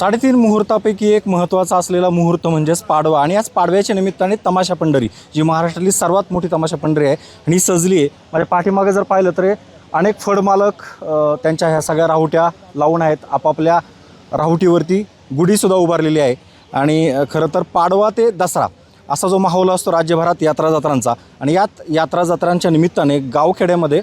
साडेतीन मुहूर्तापैकी एक महत्त्वाचा असलेला मुहूर्त म्हणजेच पाडवा. आणि याच पाडव्याच्या निमित्ताने तमाशा पंढरी जी महाराष्ट्रातली सर्वात मोठी तमाशा पंढरी आहे आणि ही सजली आहे. माझ्या पाठीमागे जर पाहिलं तर अनेक फडमालक त्यांच्या ह्या सगळ्या राहुट्या लावून आहेत. आपापल्या राहुटीवरती गुढीसुद्धा उभारलेली आहे. आणि खरं तर पाडवा ते दसरा असा जो माहोल असतो राज्यभरात यात्रा जत्रांचा आणि यात यात्रा जत्रांच्या निमित्ताने गावखेड्यामध्ये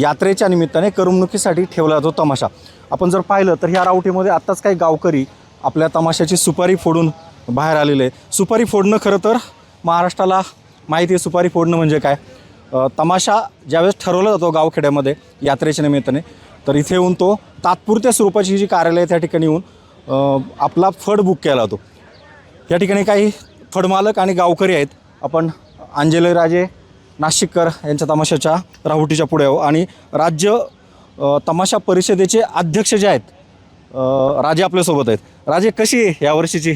यात्रेच्या निमित्ताने करमणुकीसाठी ठेवला जातो तमाशा. आपण जर पाहिलं तर ह्या रावटीमध्ये आत्ताच काही गावकरी आपल्या तमाशाची सुपारी फोडून बाहेर आलेले आहे सुपारी फोडणं खरं तर महाराष्ट्राला माहिती आहे सुपारी फोडणं म्हणजे काय? तमाशा ज्यावेळेस ठरवला जातो गावखेड्यामध्ये यात्रेच्या निमित्ताने तर इथे येऊन तो तात्पुरत्या स्वरूपाची जी कार्यालय त्या ठिकाणी येऊन आपला फड बुक केला जातो. या ठिकाणी काही फडमालक आणि गावकरी आहेत. आपण अंजली राजे नाशिककर यांच्या तमाशाच्या राहुटीच्या पुढे आहो आणि राज्य तमाशा परिषदेचे अध्यक्ष जे आहेत राजे आपल्यासोबत आहेत. राजे कशी आहे यावर्षीची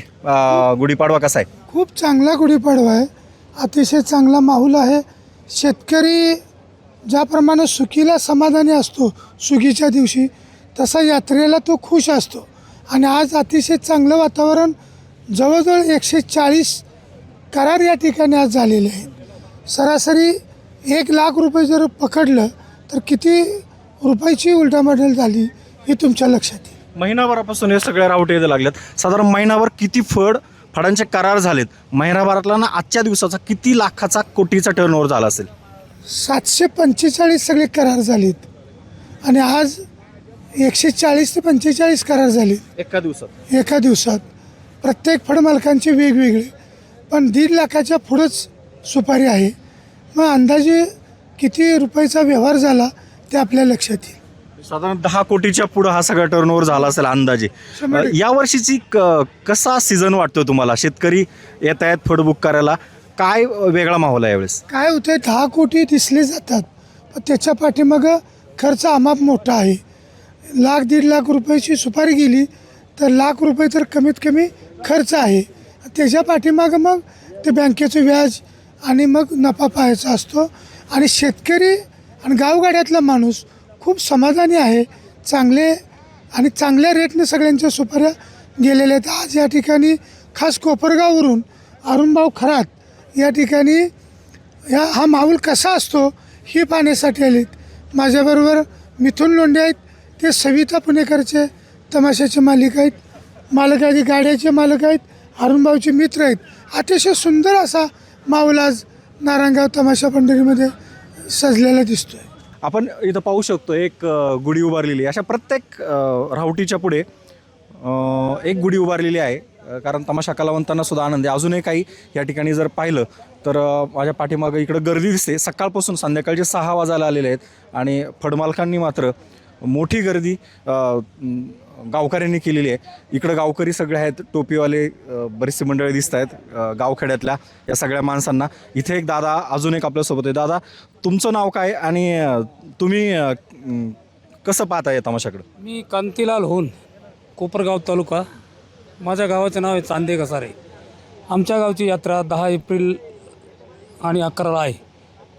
गुढीपाडवा कसा आहे? खूप चांगला गुढीपाडवा आहे. अतिशय चांगला माहोल आहे. शेतकरी ज्याप्रमाणे सुखीला समाधानी असतो सुगीच्या दिवशी तसा यात्रेला तो खुश असतो. आणि आज अतिशय चांगलं वातावरण जवळजवळ एकशे चाळीस करार या ठिकाणी आज झालेले आहेत. सरासरी एक लाख रुपये जर पकडलं तर किती रुपयाची उलटामडल झाली हे तुमच्या लक्षात येईल महिनाभरापासून हे सगळ्या राहुटी येते लागल्यात साधारण महिनाभर किती फड फडांचे करार झालेत? महिनाभरातला ना आजच्या दिवसाचा किती लाखाचा कोटीचा टर्नओव्हर झाला असेल? सातशे पंचेचाळीस सगळे करार झालेत. आणि आज एकशे चाळीस ते पंचेचाळीस करार झालेत. एका दिवसात? एका दिवसात. प्रत्येक फळमालकांचे वेगवेगळे. पण दीड लाखाच्या पुढंच सुपारी आहे. मग अंदाजे किती रुपयाचा व्यवहार झाला? ते आपल्या लक्षात येईल. साधारण दहा कोटीच्या पुढं हा सगळा टर्नओव्हर झाला असेल अंदाजे. शंभर टक्के. या वर्षीची क- कसा सीझन वाटतो तुम्हाला? शेतकरी येत आहेत फड बुक करायला. काय वेगळा माहोल आहे यावेळेस? काय होतंय दहा कोटी दिसले जातात. पण त्याच्या पाठीमागं खर्च अमाप मोठा आहे. लाख दीड लाख रुपयाची सुपारी गेली तर लाख रुपये तर कमीत कमी खर्च आहे. त्याच्या पाठीमागं मग ते बँकेचं व्याज आणि मग नफा पाहायचा असतो. आणि शेतकरी आणि गावगाड्यातला माणूस खूप समाधानी आहे चांगले आणि चांगल्या रेटने सगळ्यांच्या सुपाऱ्या गेलेल्या आहेत. आज या ठिकाणी खास कोपरगाववरून अरुणभाऊ खरात या ठिकाणी ह्या हा माहोल कसा असतो हे पाहण्यासाठी आलेत. माझ्याबरोबर मिथुन लोंढे आहेत ते सविता पुणेकरचे तमाशाचे मालिक आहेत मालक आहेत गाड्याचे मालक आहेत अरुणभाऊचे मित्र आहेत. अतिशय सुंदर असा माहोल आज नारायणगाव तमाशा पंढरीमध्ये सजलेला दिसतोय. आपण इथं पाहू शकतो एक अ, गुढी उभारलेली आहे. अशा प्रत्येक अ, राहुटीच्या पुढे अ, एक गुढी उभारलेली आहे. अ, कारण तमाशा कलावंतांना सुद्धा आनंद आहे. अजूनही काही या ठिकाणी जर पाहिलं तर अ, माझ्या पाठीमागं इकडं गर्दी दिसते. सकाळपासून संध्याकाळचे सहा वाजायला आलेले आहेत. आणि फडमालकांनी मात्र मोठी गर्दी अ, गावकऱ्यांनी केलेली आहे. इकडं गावकरी सगळे आहेत टोपीवाले बरेचसे मंडळी दिसत आहेत गावखेड्यातल्या या सगळ्या माणसांना. इथे एक दादा अजून एक आपल्यासोबत आहे. दादा तुमचं नाव काय आणि तुम्ही कसं पाहता या तमाशाकडं? मी कांतीलाल होऊन कोपरगाव तालुका माझ्या गावाचं नाव आहे चांदे कसारे आमच्या गावची यात्रा दहा एप्रिल आणि अकराला आहे.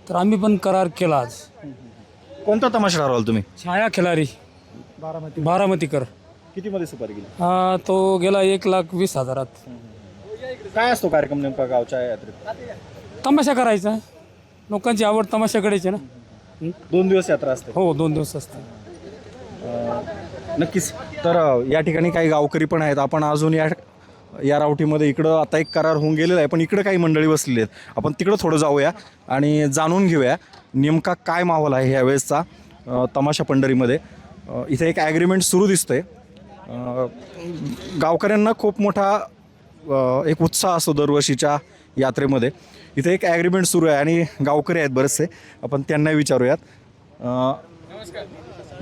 तर आम्ही पण करार केला आज. कोणता तमाशा ठरवाल तुम्ही? छाया खिलारी बारामती बारामतीकर. कितीमध्ये सुपारी गेली? हा तो गेला एक लाख वीस हजारात. काय असतो कार्यक्रम नेमका गावच्या यात्रेत? तमाशा करायचा. लोकांची आवड तमाशाकडेच आहे ना? दोन दिवस यात्रा असते. हो दोन दिवस असते. नक्कीच. तर अ, या ठिकाणी काही गावकरी पण आहेत. आपण अजून या या रावटीमध्ये इकडं आता एक करार होऊन गेलेला आहे. पण इकडं काही मंडळी बसलेली आहेत. आपण तिकडं थोडं जाऊया आणि जाणून घेऊया नेमका काय माहोल आहे ह्यावेळेसचा अ, तमाशा पंढरीमध्ये. अ, इथे एक ॲग्रीमेंट सुरू दिसतंय. गावकऱ्यांना खूप मोठा एक उत्साह असतो दरवर्षीच्या यात्रेमध्ये. इथे एक ॲग्रीमेंट सुरू आहे आणि गावकरी आहेत बरेचसे. आपण त्यांना विचारूयात.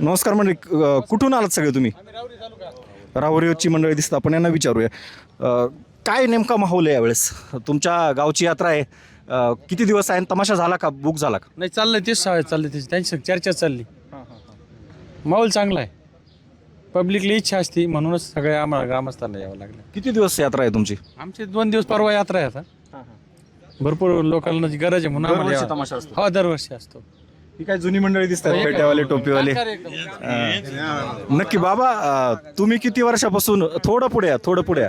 नमस्कार मंडळी कुठून आलात सगळे तुम्ही? राहुरीची मंडळी दिसतात आपण यांना विचारूया. काय नेमका माहोल आहे यावेळेस? तुमच्या गावची यात्रा आहे. किती दिवस आहे आणि तमाशा झाला का बुक झाला का? नाही चाललंय तेच शाळेत चाललंय तेच. त्यांची चर्चा चालली. माहोल चांगला आहे. पब्लिकली इच्छा असते म्हणूनच सगळ्या आम्हाला ग्रामस्थांना यावं लागलं. किती दिवस यात्रा आहे तुमची? आमचे दोन दिवस परवा यात्रा आहे आता. भरपूर लोकांना जी गरज आहे म्हणून आम्हाला दरवर्षी यावं. तमाशा असतो. हो दरवर्षी असतो. ही काय जुनी मंडळी दिसतात पेट्यावाले टोपीवाले. अं, नक्की बाबा अं, तुम्ही किती वर्षापासून थोडं पुढे या थोडं पुढे या.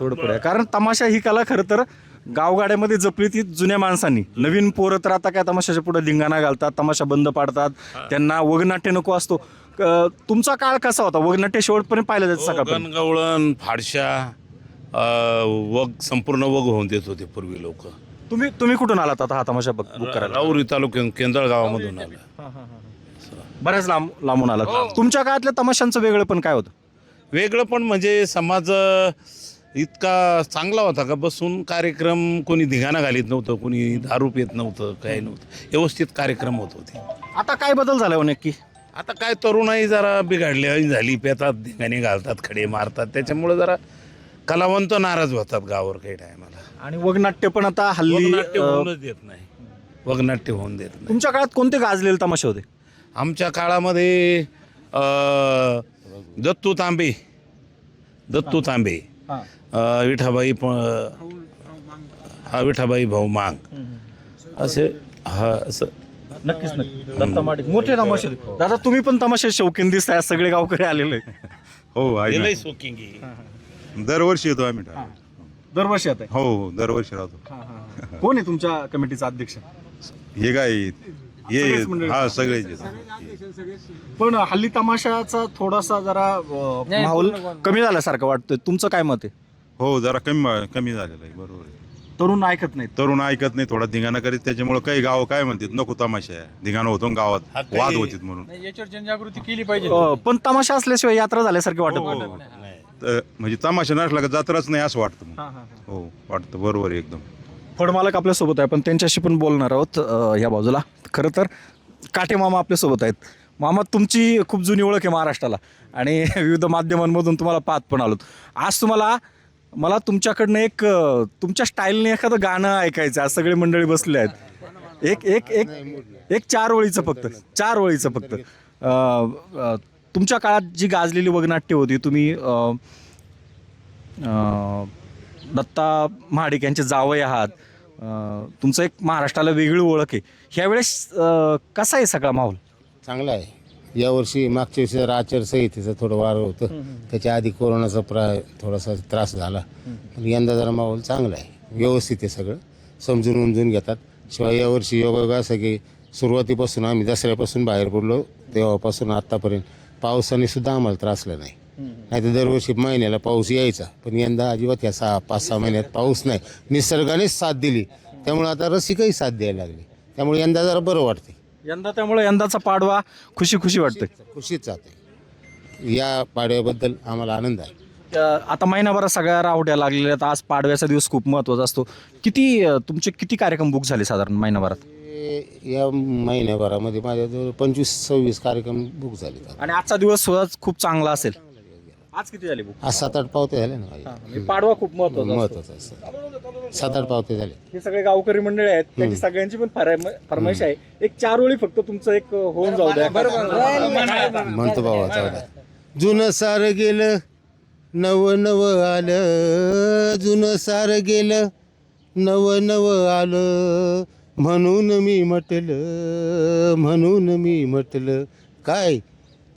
थोडं पुढे या. कारण तमाशा ही कला खरं तर गावगाड्यामध्ये जपली ती जुन्या माणसांनी. नवीन पोरं तर आता काय तमाशाच्या पुढे धिंगाणा घालतात तमाशा बंद पाडतात. त्यांना वगनाट्य नको असतो. क- तुमचा काळ कसा होता? वगनाट्य शेवटपर्यंत पाहिलं जायचं सकाळपर्यंत गणगवळण फाडशा अ, वग संपूर्ण वग होऊन देत होते पूर्वी लोक. तुम्ही तुम्ही कुठून आलात आता हा तमाशा बुक करायला? राऊरी तालुक्यात केंदळ गावामधून आलं. बऱ्याच लांब लांबून आलात. तुमच्या काळातल्या तमाशांचं वेगळं पण काय होतं? वेगळं पण म्हणजे समाज अ, इतका चांगला होता का? बसून कार्यक्रम कोणी धिगाणा घालीत नव्हतं कोणी दारू पित नव्हतं काही नव्हतं. व्यवस्थित कार्यक्रम होत होते. आता काय बदल झाला हो नक्की? आता काय तरुणाई जरा बिघडली झाली पेतात धिंगाणे घालतात खडे मारतात. त्याच्यामुळे जरा कलावंत नाराज होतात गावावर काही टायमाला. आणि वगनाट्य पण आता हल्ली वगनाट्य अं, होऊनच देत नाही. वगनाट्य होऊन देत नाही. तुमच्या काळात कोणते गाजलेले तमाशे होते? आमच्या काळामध्ये अ, दत्तू तांबे. दत्तू तांबे. विठाबाई प हा विठाबाई भाऊ मांग. असे हा असं. नक्कीच नक्की दत्ता माडिक. मोठे तमाशे. दादा तुम्ही पण तमाशे शौकीन दिसताय सगळे गावकरी आलेले हो आहे हे ना. दरवर्षी येतो आम्ही. दरवर्षी आता हो हो दरवर्षी राहतो. कोण आहे तुमच्या कमिटीचा अध्यक्ष? हे काय हे मंडळी. हा सगळेच पण हल्ली तमाशाचा थोडासा जरा अं, माहोल कमी झाल्यासारखं वाटतोय. तुमचं काय मत आहे? हो जरा कमी कमी झालेलं आहे बरोबर आहे. तरुण ऐकत नाहीत. तरुण ऐकत नाही थोडा धिंगाणा करीत त्याच्यामुळे काही गाव काय म्हणतात नको तमाशा आहे. धिंगाणा होतो ना हा, गावात काही- वाद होतात म्हणून. नाही, याच्यावर जनजागृती केली पाहिजे. अं, पण तमाशा असल्याशिवाय यात्रा झाल्यासारखी वाटत हो, नाही. तर म्हणजे तमाशा नसला का जात्राच नाही असं वाटतं मग. हो वाटतं बरोबर आहे एकदम. फळमालक आपल्यासोबत आहे पण त्यांच्याशी पण बोलणार आहोत अं, या बाजूला. खरं तर काटे मामा आपल्यासोबत आहेत. मामा तुमची खूप जुनी ओळख आहे महाराष्ट्राला आणि विविध माध्यमांमधून तुम्हाला पाहत पण आलोत. आज तुम्हाला मला तुमच्याकडनं एक तुमच्या स्टाईलने एखादं गाणं ऐकायचं आज सगळे मंडळी बसले आहेत. एक एक एक एक चार ओळीचं फक्त. चार ओळीचं फक्त. तुमच्या काळात जी गाजलेली वगनाट्य होती तुम्ही दत्ता महाडिक यांचे जावई आहात. तुमचं एक महाराष्ट्राला वेगळी ओळख आहे. ह्यावेळेस कसा आहे सगळा माहोल? चांगला आहे. यावर्षी मागच्या वर्षी जरा आचारसंहितेचं थोडं वारं होतं. त्याच्या आधी कोरोनाचा प्राय थोडासा त्रास झाला. पण यंदा जरा माहोल चांगला आहे. व्यवस्थित आहे सगळं. समजून उमजून घेतात. शिवाय यावर्षी योगा असं की सुरुवातीपासून आम्ही दसऱ्यापासून बाहेर पडलो तेव्हापासून आत्तापर्यंत पावसाने सुद्धा आम्हाला त्रासला नाही. नाही तर दरवर्षी महिन्याला पाऊस यायचा. पण यंदा अजिबात या सहा पाच सहा महिन्यात पाऊस नाही. निसर्गानेच साथ दिली. त्यामुळे आता रसिकही साथ द्यायला लागली. त्यामुळे यंदा जरा बरं वाटते यंदा त्यामुळे यंदाचा पाडवा खुशी खुशी वाटतोय. खुशीच जाते. या पाडव्याबद्दल आम्हाला आनंद आहे. आता महिनाभरात सगळ्या रावट्या लागलेल्या आहेत. आज पाडव्याचा दिवस खूप महत्त्वाचा असतो. किती अं, तुमचे किती कार्यक्रम बुक झाले साधारण महिनाभरात? हे- या महिन्याभरामध्ये माझ्याजवळ पंचवीस सव्वीस कार्यक्रम बुक झाले आणि आजचा दिवस सुद्धा खूप चांगला असेल. आज किती झाले बुक? आज सात आठ पावते झाले ना माझे पाडवा खूप महत्त्वाचा असतो. महत्वाचं असं सात आठ पावते झाले. हे सगळे गावकरी मंडळी आहेत त्याची सगळ्यांची पण फराय- फरमाईश आहे. एक चार ओळी फक्त तुमचं एक होऊन जाऊ द्या. म्हणतो बाबा चौदा जुनं सार गेलं नव नव आलं. जुनं सार गेलं नव नव आलं. म्हणून मी म्हटलं म्हणून मी म्हटलं काय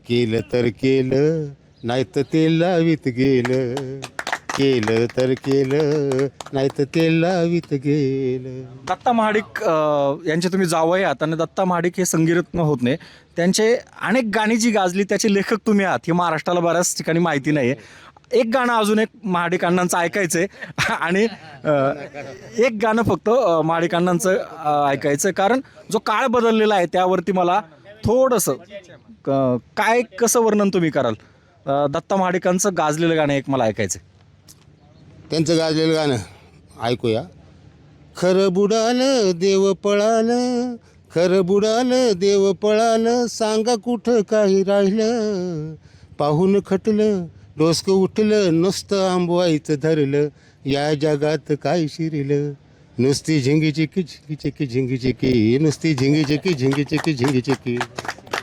केलं तर केलं. नाही तर ते लावीत गेलं. केलं तर केलं. नाही तर ते लावीत गेलं. दत्ता महाडिक यांचे तुम्ही जावई आहात आणि दत्ता महाडिक हे संगीरत्न होत नाही त्यांचे अनेक गाणी जी गाजली त्याचे लेखक तुम्ही आहात. हे महाराष्ट्राला बऱ्याच ठिकाणी माहिती नाही आहे एक गाणं अजून एक महाडिक अण्णांचं ऐकायचं आहे आणि एक गाणं फक्त अ, महाडिक अण्णांचं ऐकायचं आहे कारण जो काळ बदललेला आहे त्यावरती मला थोडंसं क- काय कसं वर्णन तुम्ही कराल? दत्ता महाडिकांचं गाजलेलं गाणं एक मला ऐकायचं आहे. त्यांचं गाजलेलं गाणं ऐकूया. खरं बुडालं देव पळालं. खरं बुडालं देव पळालं. सांगा कुठं काही राहिलं. पाहून खटलं डोसकं उठलं. नुसतं आंबवायचं धरलं. या जगात काय शिरलं. नुसती झिंगी चिकी झिंगी चिकी झिंगी चिकी. नुसती झिंगी चिकी झिंगी चिकी झिंगी चिकी.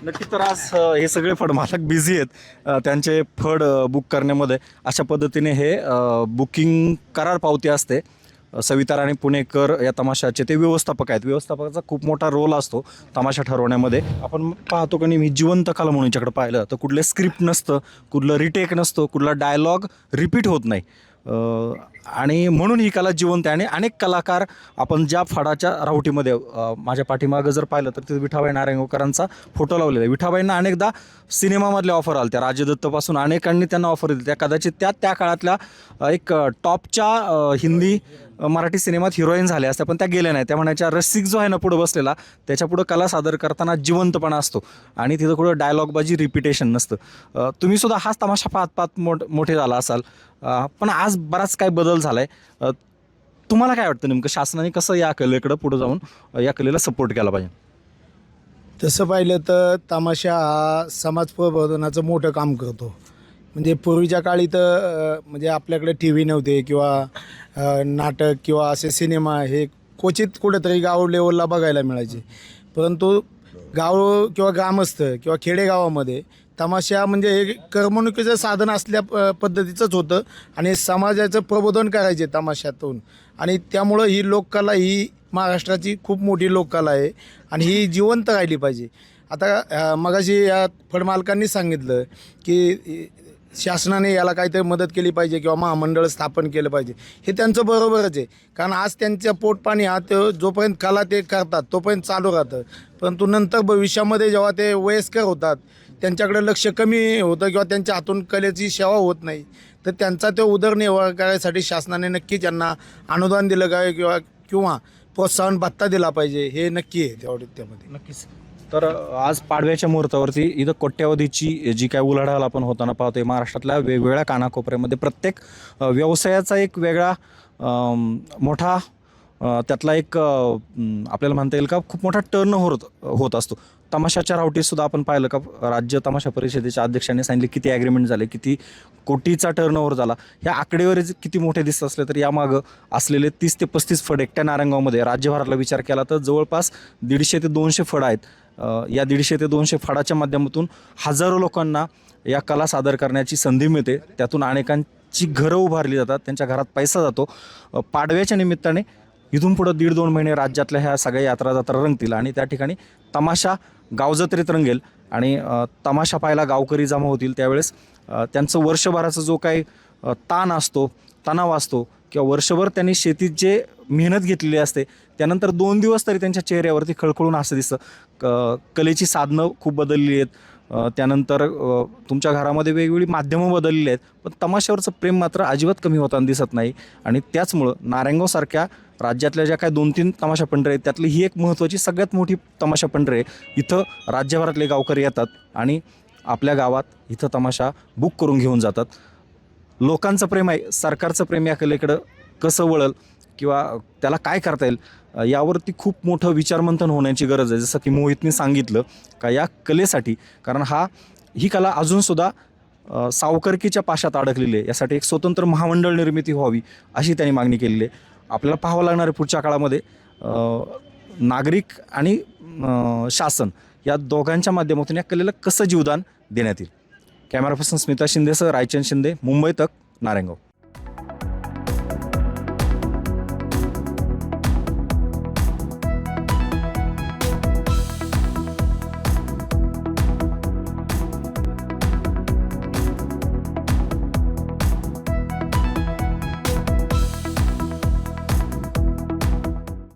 नक्की तर आज अ, हे सगळे फडमालक बिझी आहेत. अ, त्यांचे फड अ, बुक करण्यामध्ये. अशा पद्धतीने हे अ, बुकिंग करार पावती असते. अ, सविता राणी पुणेकर या तमाशाचे ते व्यवस्थापक आहेत. व्यवस्थापकाचा खूप मोठा रोल असतो तमाशा ठरवण्यामध्ये. आपण पाहतो का नाही मी जिवंत कला म्हणून याच्याकडे पाहिलं तर कुठलं स्क्रिप्ट नसतं कुठलं रिटेक नसतं कुठला डायलॉग रिपीट होत नाही. अ, आणि म्हणून ही कला जिवंत आहे आणि अनेक कलाकार आपण ज्या फडाच्या राहुटीमध्ये माझ्या पाठीमागं जर पाहिलं तर तिथे विठाबाई नारायणगावकरांचा फोटो लावलेला आहे. विठाबाईंना अनेकदा सिनेमामधल्या ऑफर आल्या त्या राजदत्तपासून अनेकांनी त्यांना ऑफर दिली. त्या कदाचित त्या त्या काळातल्या एक टॉपच्या हिंदी मराठी सिनेमात हिरोईन झाल्या असत्या पण त्या गेल्या नाही त्या म्हणायच्या रसिक जो आहे ना पुढं बसलेला त्याच्या पुढं कला सादर करताना जिवंतपणा असतो. आणि तिथं कुठं डायलॉगबाजी रिपिटेशन नसतं. तुम्हीसुद्धा तुम्ही सुद्धा हाच तमाशा पाहत पाहत मोठ मोठे झाला असाल. पण आज बराच काय बदल झाला आहे तुम्हाला काय वाटतं नेमकं? शासनाने कसं या कलेकडं पुढं जाऊन या कलेला सपोर्ट केला पाहिजे? तसं पाहिलं तर तमाशा हा समाज प्रबोधनाचं मोठं काम करतो. म्हणजे पूर्वीच्या काळी तर म्हणजे आपल्याकडे टी व्ही नव्हते किंवा नाटक किंवा असे सिनेमा हे क्वचित कुठेतरी गाव लेवलला बघायला मिळायचे. परंतु गाव किंवा ग्रामस्थ किंवा खेडेगावामध्ये तमाशा म्हणजे हे करमणुकीचं साधन असल्या प पद्धतीचंच होतं. आणि समाजाचं प्रबोधन करायचे तमाशातून. आणि त्यामुळं ही लोककला ही महाराष्ट्राची खूप मोठी लोककला आहे. आणि ही जिवंत राहिली पाहिजे. आता मगाशी या फडमालकांनी सांगितलं की शासनाने याला काहीतरी मदत केली पाहिजे किंवा महामंडळ स्थापन केलं पाहिजे. हे त्यांचं बरोबरच आहे. कारण आज त्यांच्या पोटपाणी हा ते जोपर्यंत कला ते करतात तोपर्यंत चालू राहतं. परंतु नंतर भविष्यामध्ये जेव्हा ते वयस्कर होतात त्यांच्याकडे लक्ष कमी होतं किंवा त्यांच्या हातून कलेची सेवा होत नाही तर त्यांचा तो उदरनिर्वाह करायसाठी शासनाने नक्की त्यांना अनुदान दिलं काय किंवा किंवा प्रोत्साहन भत्ता दिला पाहिजे हे नक्की आहे तेवढे त्यामध्ये नक्कीच. तर आज पाडव्याच्या मुहूर्तावरती इथं कोट्यावधीची जी काय उलाढाल आपण होताना पाहतोय महाराष्ट्रातल्या वेगवेगळ्या कानाकोपऱ्यामध्ये प्रत्येक व्यवसायाचा एक वेगळा मोठा त्यातला एक आपल्याला म्हणता येईल का खूप मोठा टर्न होत होत असतो. तमाशाच्या रावटीसुद्धा आपण पाहिलं का राज्य तमाशा परिषदेच्या अध्यक्षांनी सांगितले किती ॲग्रीमेंट झाले किती कोटीचा टर्नओव्हर झाला. ह्या आकडेवारी किती मोठे दिसत असले तर यामागं असलेले तीस ते पस्तीस फड एकट्या नारायणगावमध्ये राज्यभरातला विचार केला तर जवळपास दीडशे ते दोनशे फड आहेत. या दीडशे ते दोनशे फडाच्या माध्यमातून हजारो लोकांना या कला सादर करण्याची संधी मिळते. त्यातून अनेकांची घरं उभारली जातात त्यांच्या घरात पैसा जातो. पाडव्याच्या निमित्ताने इथून पुढं दीड दोन महिने राज्यातल्या ह्या सगळ्या यात्रा जत्रा रंगतील आणि त्या ठिकाणी तमाशा गावजत्रेत रंगेल आणि तमाशा पाहायला गावकरी जमा होतील त्यावेळेस त्यांचं वर्षभराचा जो काही ताण असतो तणाव असतो किंवा वर्षभर त्यांनी शेतीत जे मेहनत घेतलेली असते त्यानंतर दोन दिवस तरी त्यांच्या चेहऱ्यावरती खळखळून असं दिसतं. क कलेची साधनं खूप बदलली आहेत त्यानंतर तुमच्या घरामध्ये वेगवेगळी माध्यमं बदललेली आहेत पण तमाशावरचं प्रेम मात्र अजिबात कमी होताना दिसत नाही. आणि त्याचमुळं नारायणगावसारख्या राज्यातल्या ज्या काही दोन तीन तमाशा पंढरे आहेत त्यातली ही एक महत्त्वाची सगळ्यात मोठी तमाशा पंढरे आहे. इथं राज्यभरातले गावकरी येतात आणि आपल्या गावात इथं तमाशा बुक करून घेऊन जातात. लोकांचं प्रेम आहे सरकारचं प्रेम या कलेकडं कसं वळल किंवा त्याला काय करता येईल यावरती खूप मोठं विचारमंथन होण्याची गरज आहे. जसं की मोहितने सांगितलं का या कलेसाठी कारण हा ही कला अजूनसुद्धा सावकरकीच्या पाशात अडकलेली आहे. यासाठी एक स्वतंत्र महामंडळ निर्मिती व्हावी अशी त्यांनी मागणी केलेली आहे. आपल्याला पाहावं लागणार आहे पुढच्या काळामध्ये. नागरिक आणि शासन या दोघांच्या माध्यमातून या कलेला कसं जीवदान देण्यात येईल? कॅमेरा पर्सन स्मिता शिंदेसह रायचंद शिंदे मुंबई तक नारायणगाव